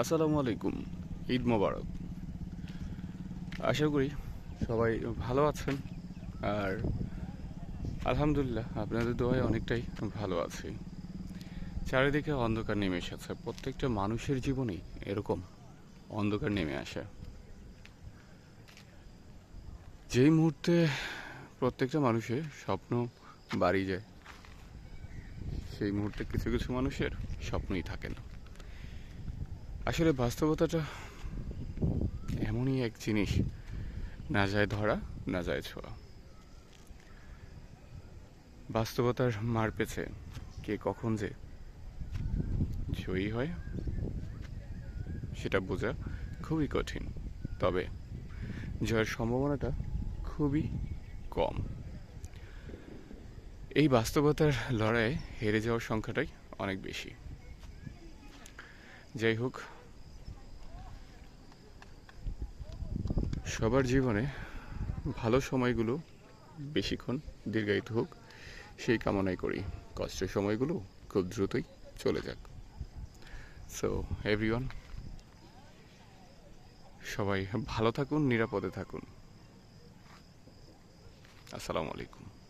আসসালামু আলাইকুম। ঈদ মোবারক। আশা করি সবাই ভালো আছেন। আর আলহামদুলিল্লাহ আপনাদের দোয়ায় অনেকটাই ভালো আছি। চারিদিকে অন্ধকার নেমে এসেছে। প্রত্যেকটা মানুষের জীবনেই এরকম অন্ধকার নেমে আসে। যেই মুহূর্তে প্রত্যেকটা মানুষের স্বপ্ন বাড়ি যায়, সেই মুহূর্তে কিছু কিছু মানুষের স্বপ্নই থাকে না। আসলে বাস্তবতাটা এমনই এক জিনিস, না যায় ধরা, না যায় ছোঁয়া। বাস্তবতার মার পেছে কে কখন যে জয়ী হয়, সেটা বোঝা খুবই কঠিন। তবে জয়ের সম্ভাবনাটা খুবই কম। এই বাস্তবতার লড়াইয়ে হেরে যাওয়ার সংখ্যাটাই অনেক বেশি। যাই হোক সবার জীবনে ভালো সময়গুলো বেশিক্ষণ দীর্ঘায়িত হোক, সেই কামনাই করি। কষ্টের সময়গুলো খুব দ্রুতই চলে যাক। সো এভরিওয়ান সবাই ভালো থাকুন, নিরাপদে থাকুন। আসসালামু আলাইকুম।